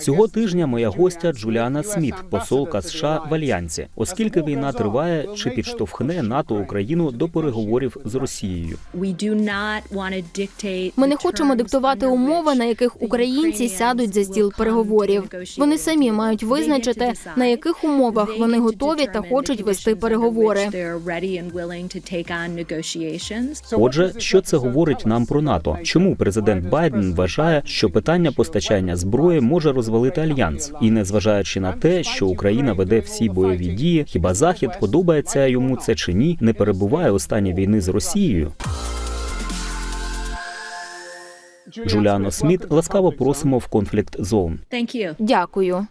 Цього тижня моя гостя Джуліана Сміт, посолка США в Альянсі. Оскільки війна триває, чи підштовхне НАТО Україну до переговорів з Росією? Ми не хочемо диктувати умови, на яких українці сядуть за стіл переговорів. Вони самі мають визначити, на яких умовах вони готові та хочуть вести переговори. Отже, що це говорить нам про НАТО? Чому президент Байден вважає, що питання постачання зброї може розвалити альянс? І незважаючи на те, що Україна веде всі бойові дії, хіба захід подобається йому це чи ні, не перебуває у стані війни з Росією? Джуліано Сміт ласкаво просимо в конфлікт зон. Дякую.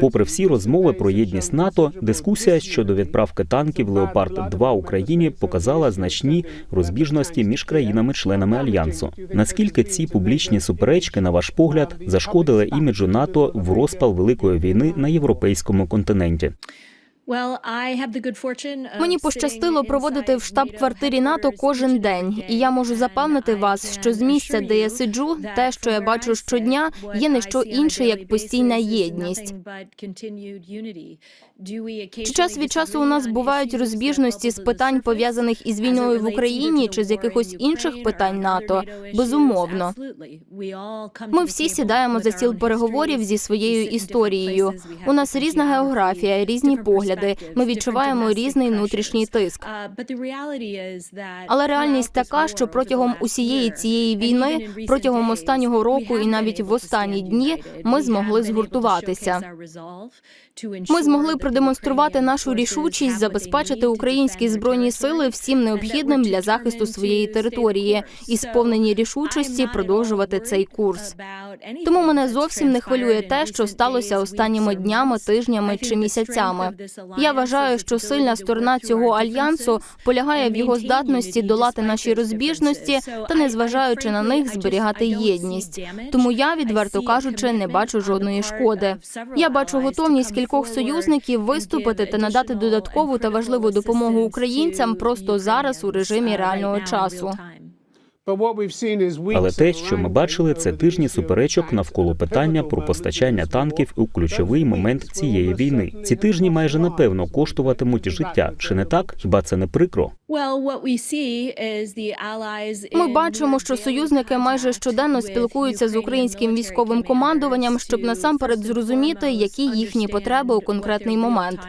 Попри всі розмови про єдність НАТО, дискусія щодо відправки танків Леопард 2 Україні показала значні розбіжності між країнами-членами альянсу. Наскільки ці публічні суперечки, на ваш погляд, зашкодили іміджу НАТО в розпал великої війни на європейському континенті? Мені пощастило проводити в штаб-квартирі НАТО кожен день, і я можу запевнити вас, що з місця, де я сиджу, те, що я бачу щодня, є не що інше як постійна єдність. Чи час від часу у нас бувають розбіжності з питань пов'язаних із війною в Україні чи з якихось інших питань НАТО? Безумовно. Ми всі сідаємо за стіл переговорів зі своєю історією. У нас різна географія, різні погляди. Ми відчуваємо різний внутрішній тиск. Але реальність така, що протягом усієї цієї війни, протягом останнього року і навіть в останні дні, ми змогли згуртуватися. Ми змогли продемонструвати нашу рішучість забезпечити українські збройні сили всім необхідним для захисту своєї території і сповнені рішучості продовжувати цей курс. Тому мене зовсім не хвилює те, що сталося останніми днями, тижнями чи місяцями. Я вважаю, що сильна сторона цього альянсу полягає в його здатності долати наші розбіжності та, незважаючи на них, зберігати єдність. Тому я, відверто кажучи, не бачу жодної шкоди. Я бачу готовність кількох союзників виступити та надати додаткову та важливу допомогу українцям просто зараз у режимі реального часу. Але те, що ми бачили, це тижні суперечок навколо питання про постачання танків у ключовий момент цієї війни. Ці тижні майже напевно коштуватимуть життя. Чи не так? Хіба це не прикро? Ми бачимо, що союзники майже щоденно спілкуються з українським військовим командуванням, щоб насамперед зрозуміти, які їхні потреби у конкретний момент.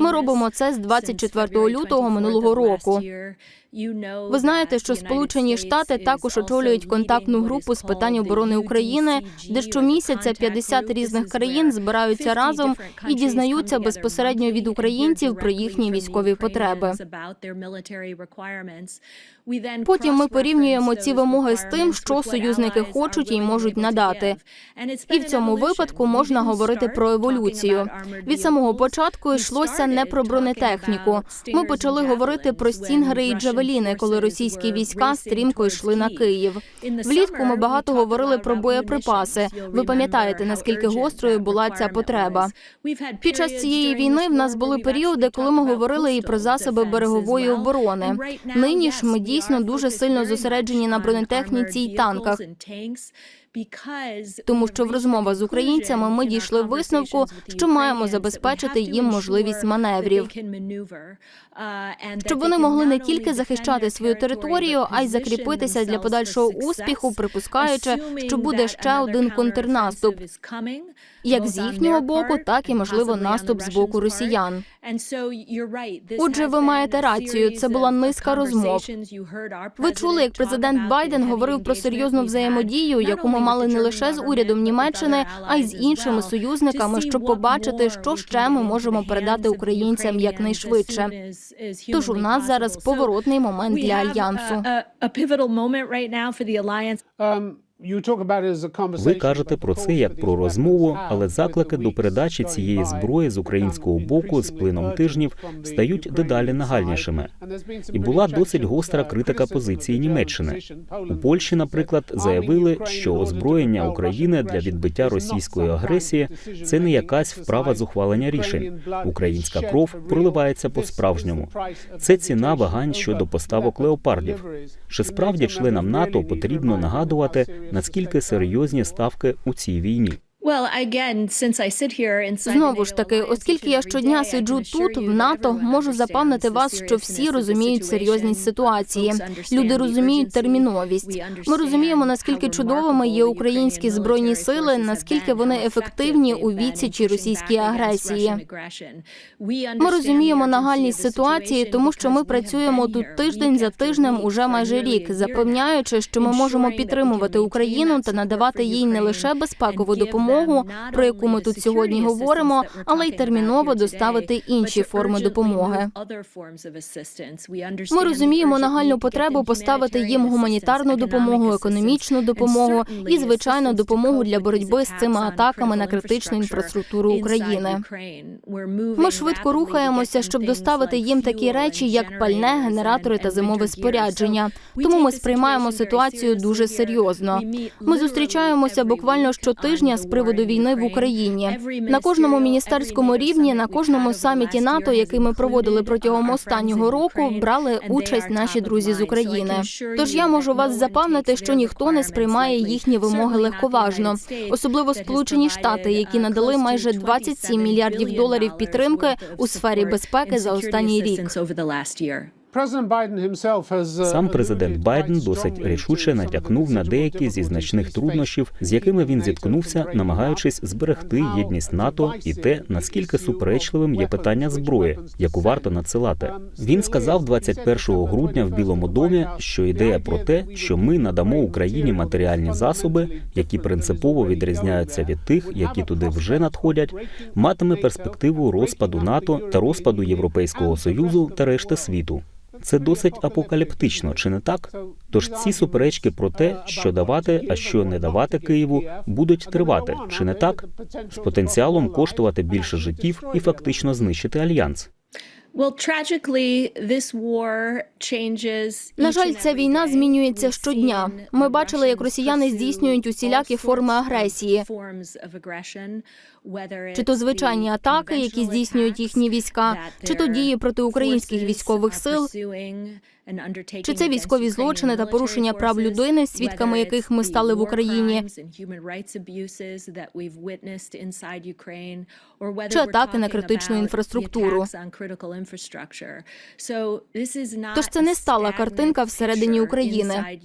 Ми робимо це з 24 лютого минулого року. Ви знаєте, що Сполучені Штати також очолюють контактну групу з питань оборони України, де щомісяця 50 різних країн збираються разом і дізнаються безпосередньо від українців про їхні військові потреби. тебе Потім ми порівнюємо ці вимоги з тим, що союзники хочуть і можуть надати. І в цьому випадку можна говорити про еволюцію. Від самого початку йшлося не про бронетехніку. Ми почали говорити про стінгери і джавеліни, коли російські війська стрімко йшли на Київ. Влітку ми багато говорили про боєприпаси. Ви пам'ятаєте, наскільки гострою була ця потреба? Під час цієї війни в нас були періоди, коли ми говорили і про засоби берегової оборони. Нині ж ми дійсно дуже сильно зосереджені на бронетехніці й танках. Тому що в розмовах з українцями ми дійшли висновку, що маємо забезпечити їм можливість маневрів. щоб вони могли не тільки захищати свою територію, а й закріпитися для подальшого успіху, припускаючи, що буде ще один контрнаступ, як з їхнього боку, так і можливо наступ з боку росіян. Отже, ви маєте рацію. Це була низка розмов. Ви чули, як президент Байден говорив про серйозну взаємодію, яку ми мали не лише з урядом Німеччини, а й з іншими союзниками, щоб побачити, що ще ми можемо передати українцям якнайшвидше. Тож у нас зараз поворотний момент для альянсу. Ви кажете про це як про розмову, але заклики до передачі цієї зброї з українського боку з плином тижнів стають дедалі нагальнішими. І була досить гостра критика позиції Німеччини. У Польщі, наприклад, заявили, що озброєння України для відбиття російської агресії це не якась вправа з ухвалення рішень. Українська кров проливається по справжньому. Це ціна вагань щодо поставок леопардів. Чи справді членам НАТО потрібно нагадувати наскільки серйозні ставки у цій війні. Знову ж таки, оскільки я щодня сиджу тут, в НАТО, можу запевнити вас, що всі розуміють серйозність ситуації. Люди розуміють терміновість. Ми розуміємо, наскільки чудовими є українські збройні сили, наскільки вони ефективні у відсічі російській агресії. Ми розуміємо нагальність ситуації, тому що ми працюємо тут тиждень за тижнем уже майже рік, запевняючи, що ми можемо підтримувати Україну та надавати їй не лише безпекову допомогу, про яку ми тут сьогодні говоримо, але й терміново доставити інші форми допомоги. Ми розуміємо нагальну потребу поставити їм гуманітарну допомогу, економічну допомогу і звичайно допомогу для боротьби з цими атаками на критичну інфраструктуру України. Ми швидко рухаємося, щоб доставити їм такі речі, як пальне, генератори та зимове спорядження. Тому ми сприймаємо ситуацію дуже серйозно. Ми зустрічаємося буквально щотижня з приводу війни в Україні. На кожному міністерському рівні, на кожному саміті НАТО, який ми проводили протягом останнього року, брали участь наші друзі з України. Тож я можу вас запевнити, що ніхто не сприймає їхні вимоги легковажно, особливо Сполучені Штати, які надали майже 27 мільярдів доларів підтримки у сфері безпеки за останній рік. Сам президент Байден досить рішуче натякнув на деякі зі значних труднощів, з якими він зіткнувся, намагаючись зберегти єдність НАТО і те, наскільки суперечливим є питання зброї, яку варто надсилати. Він сказав 21 грудня в Білому домі, що ідея про те, що ми надамо Україні матеріальні засоби, які принципово відрізняються від тих, які туди вже надходять, матиме перспективу розпаду НАТО та розпаду Європейського союзу та решти світу. Це досить апокаліптично, чи не так? Тож ці суперечки про те, що давати, а що не давати Києву, будуть тривати, чи не так? З потенціалом коштувати більше життів і фактично знищити альянс. На жаль, ця війна змінюється щодня. Ми бачили, як росіяни здійснюють усілякі форми агресії. Чи то звичайні атаки, які здійснюють їхні війська, чи то дії проти українських військових сил, чи це військові злочини та порушення прав людини, свідками яких ми стали в Україні, чи атаки на критичну інфраструктуру. Тож це не стала картинка всередині України.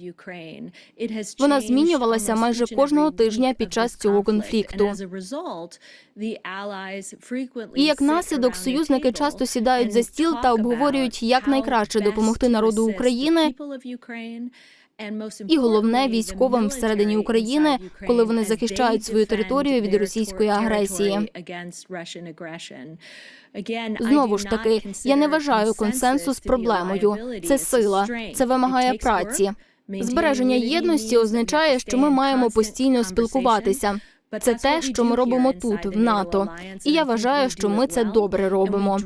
Вона змінювалася майже кожного тижня під час цього конфлікту. І як наслідок союзники часто сідають за стіл та обговорюють, як найкраще допомогти народу України. І головне військовим всередині України, коли вони захищають свою територію від російської агресії. Знову ж таки, я не вважаю консенсус проблемою. Це сила, це вимагає праці. Збереження єдності означає, що ми маємо постійно спілкуватися. Це те, що ми робимо тут, в НАТО. І я вважаю, що ми це добре робимо.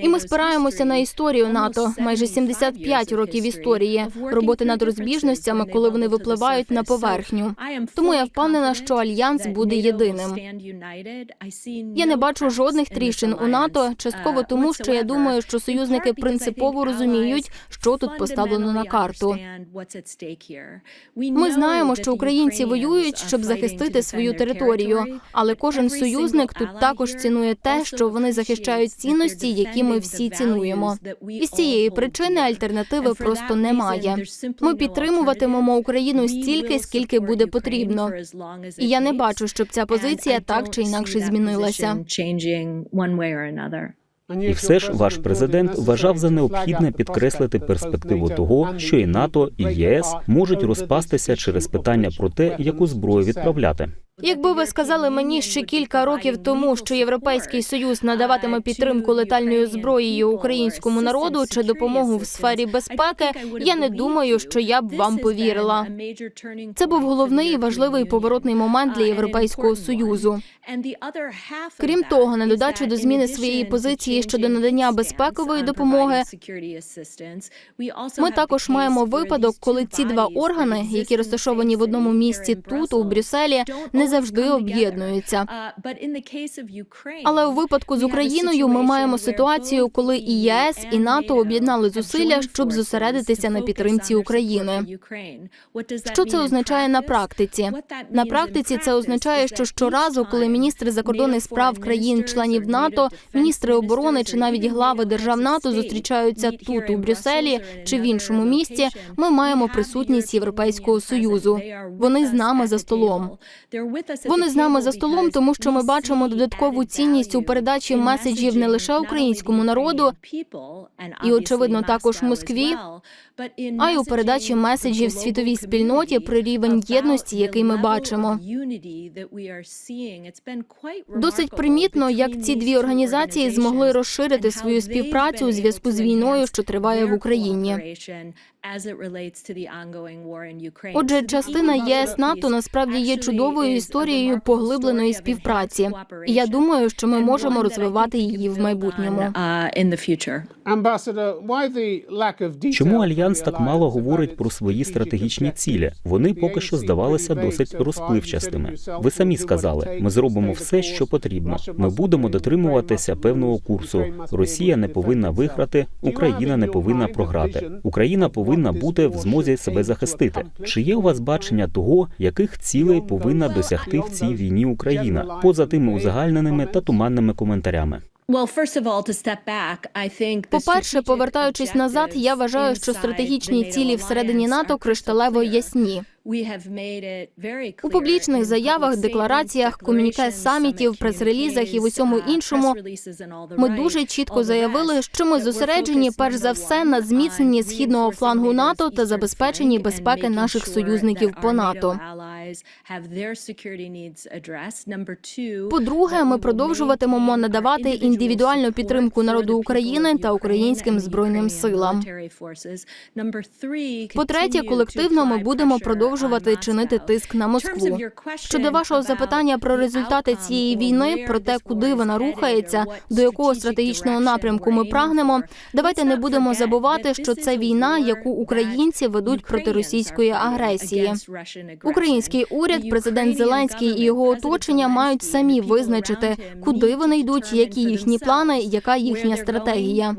І ми спираємося на історію НАТО, майже 75 років історії, роботи над розбіжностями, коли вони випливають на поверхню. Тому я впевнена, що альянс буде єдиним. Я не бачу жодних тріщин у НАТО, частково тому, що я думаю, що союзники принципово розуміють, що тут поставлено на карту. Ми знаємо, що українці воюють, щоб захистити свою територію, але кожен союзник тут також цінує те, що вони захищають цінності, які ми всі цінуємо. І з цієї причини альтернативи просто немає. Ми підтримуватимемо Україну стільки, скільки буде потрібно. І я не бачу, щоб ця позиція так чи інакше змінилася. І все ж ваш президент вважав за необхідне підкреслити перспективу того, що і НАТО, і ЄС можуть розпастися через питання про те, яку зброю відправляти. Якби ви сказали мені ще кілька років тому, що Європейський союз надаватиме підтримку летальною зброєю українському народу чи допомогу в сфері безпеки, я не думаю, що я б вам повірила. Це був головний і важливий поворотний момент для європейського союзу. Крім того, на додачу до зміни своєї позиції щодо надання безпекової допомоги, ми також маємо випадок, коли ці два органи, які розташовані в одному місці тут, у Брюсселі, не завжди об'єднуються. Але у випадку з Україною ми маємо ситуацію, коли і ЄС, і НАТО об'єднали зусилля, щоб зосередитися на підтримці України. Що це означає на практиці? На практиці це означає, що щоразу, коли міністри закордонних справ країн-членів НАТО, міністри оборони чи навіть глави держав НАТО зустрічаються тут, у Брюсселі чи в іншому місті, ми маємо присутність Європейського союзу. Вони з нами за столом. Вони з нами за столом, тому що ми бачимо додаткову цінність у передачі меседжів не лише українському народу, і очевидно також Москві, а й у передачі меседжів світовій спільноті про рівень єдності, який ми бачимо. Досить примітно, як ці дві організації змогли розширити свою співпрацю у зв'язку з війною, що триває в Україні. Отже, частина ЄС НАТО насправді є чудовою історією поглибленої співпраці. І я думаю, що ми можемо розвивати її в майбутньому. Чому альянс так мало говорить про свої стратегічні цілі? Вони поки що здавалися досить розпливчастими. Ви самі сказали, ми зробимо все, що потрібно. Ми будемо дотримуватися певного курсу. Росія не повинна виграти, Україна не повинна програти. Україна повинна бути в змозі себе захистити. Чи є у вас бачення того, яких цілей повинна досягти в цій війні Україна, поза тими узагальненими та туманними коментарями? По-перше, повертаючись назад, я вважаю, що стратегічні цілі всередині НАТО кришталево ясні. У публічних заявах, деклараціях, комюніке самітів, прес-релізах і в усьому іншому ми дуже чітко заявили, що ми зосереджені перш за все на зміцненні східного флангу НАТО та забезпеченні безпеки наших союзників по НАТО. По-друге, ми продовжуватимемо надавати індивідуальну підтримку народу України та українським збройним силам. По-третє, колективно ми будемо продовжувати чинити тиск на Москву. Щодо вашого запитання про результати цієї війни, про те, куди вона рухається, до якого стратегічного напрямку ми прагнемо. Давайте не будемо забувати, що це війна, яку українці ведуть проти російської агресії. Український уряд, президент Зеленський і його оточення мають самі визначити, куди вони йдуть, які їхні плани, яка їхня стратегія.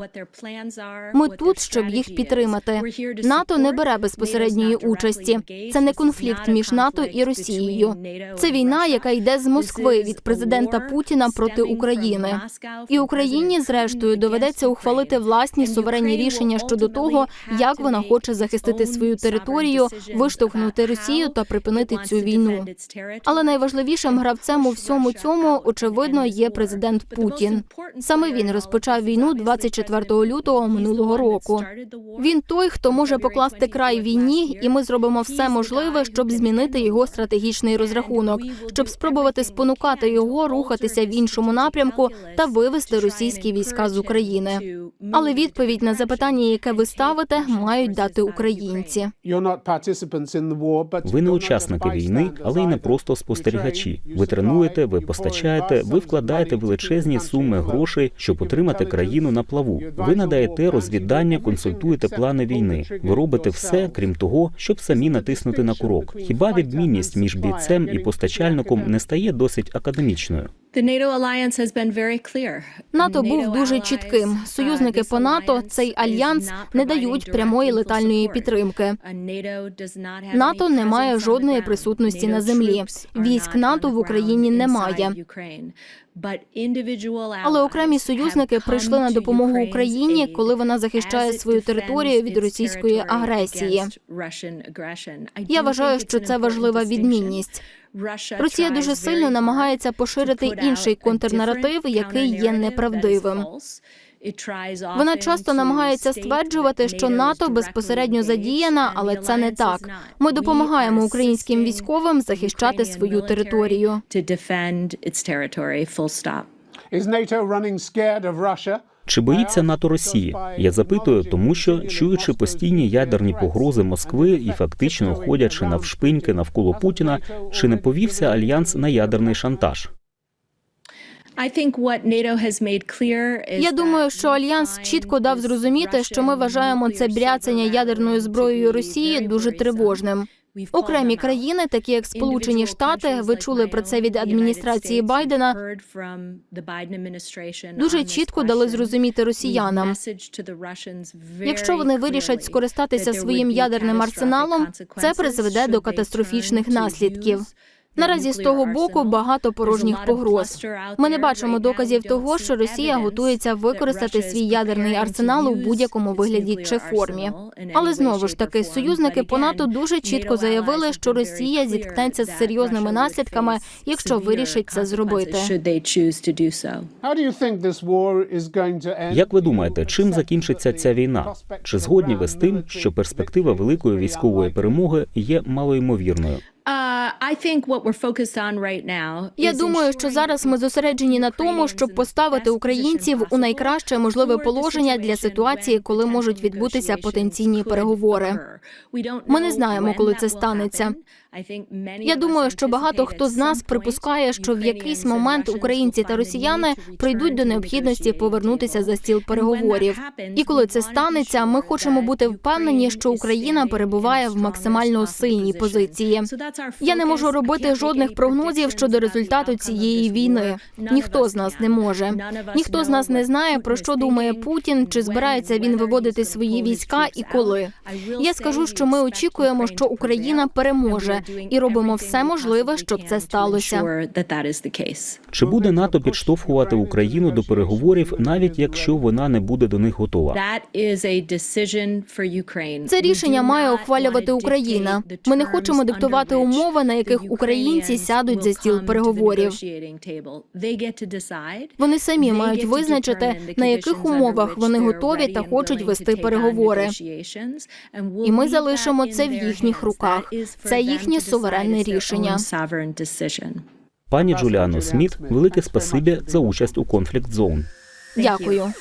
Ми тут, щоб їх підтримати. НАТО не бере безпосередньої участі. Це не конфлікт між НАТО і Росією. Це війна, яка йде з Москви від президента Путіна проти України. І Україні, зрештою, доведеться ухвалити власні суверенні рішення щодо того, як вона хоче захистити свою територію, виштовхнути Росію та припинити цю війну. Але найважливішим гравцем у всьому цьому очевидно є президент Путін. Саме він розпочав війну 24 лютого минулого року. Він той, хто може покласти край війні, і ми зробимо все можливе, щоб змінити його стратегічний розрахунок, щоб спробувати спонукати його рухатися в іншому напрямку та вивести російські війська з України. Але відповідь на запитання, яке ви ставите, мають дати українці. Ви не учасники війни, але й не просто спостерігачі. Ви тренуєте, ви постачаєте, ви вкладаєте величезні суми грошей, щоб утримати країну на плаву. Ви надаєте розвіддання, консультуєте плани війни. Ви робите все, крім того, щоб самі натиснути на курок. Хіба відмінність між бійцем і постачальником не стає досить академічною? НАТО був дуже чітким. Союзники по НАТО цей альянс не дають прямої летальної підтримки. НАТО не має жодної присутності на землі. Військ НАТО в Україні немає. Але окремі союзники прийшли на допомогу Україні, коли вона захищає свою територію від російської агресії. Я вважаю, що це важлива відмінність. Росія дуже сильно намагається поширити інший контрнаратив, який є неправдивим. Вона часто намагається стверджувати, що НАТО безпосередньо задіяна, але це не так. Ми допомагаємо українським військовим захищати свою територію. Чи боїться НАТО Росії? Я запитую, тому що чуючи постійні ядерні погрози Москви і фактично ходячи навшпиньки навколо Путіна, чи не повівся альянс на ядерний шантаж? Я думаю, що альянс чітко дав зрозуміти, що ми вважаємо це бряцання ядерною зброєю Росії дуже тривожним. Окремі країни, такі як Сполучені Штати, ви чули про це від адміністрації Байдена. Дуже чітко дали зрозуміти росіянам. Якщо вони вирішать скористатися своїм ядерним арсеналом, це призведе до катастрофічних наслідків. Наразі з того боку багато порожніх погроз. Ми не бачимо доказів того, що Росія готується використати свій ядерний арсенал у будь-якому вигляді чи формі. Але знову ж таки, союзники по НАТО дуже чітко заявили, що Росія зіткнеться з серйозними наслідками, якщо вирішить це зробити. Як ви думаєте, чим закінчиться ця війна? Чи згодні ви з тим, що перспектива великої військової перемоги є малоймовірною? Я думаю, що зараз ми зосереджені на тому, щоб поставити українців у найкраще можливе положення для ситуації, коли можуть відбутися потенційні переговори. Ми не знаємо, коли це станеться. Я думаю, що багато хто з нас припускає, що в якийсь момент українці та росіяни прийдуть до необхідності повернутися за стіл переговорів. І коли це станеться, ми хочемо бути впевнені, що Україна перебуває в максимально сильній позиції. Я не можу робити жодних прогнозів щодо результату цієї війни. Ніхто з нас не може. Ніхто з нас не знає про що думає Путін, чи збирається він виводити свої війська і коли. Я скажу, що ми очікуємо, що Україна переможе, і робимо все можливе, щоб це сталося. Чи буде НАТО підштовхувати Україну до переговорів, навіть якщо вона не буде до них готова? Це рішення має ухвалювати Україна. Ми не хочемо диктувати умови, на яких українці сядуть за стіл переговорів. Вони самі мають визначити, на яких умовах вони готові та хочуть вести переговори. І ми залишимо це в їхніх руках. Це їхнє суверенне рішення. Пані Джуліано Сміт, велике спасибі за участь у конфлікт зон. Дякую.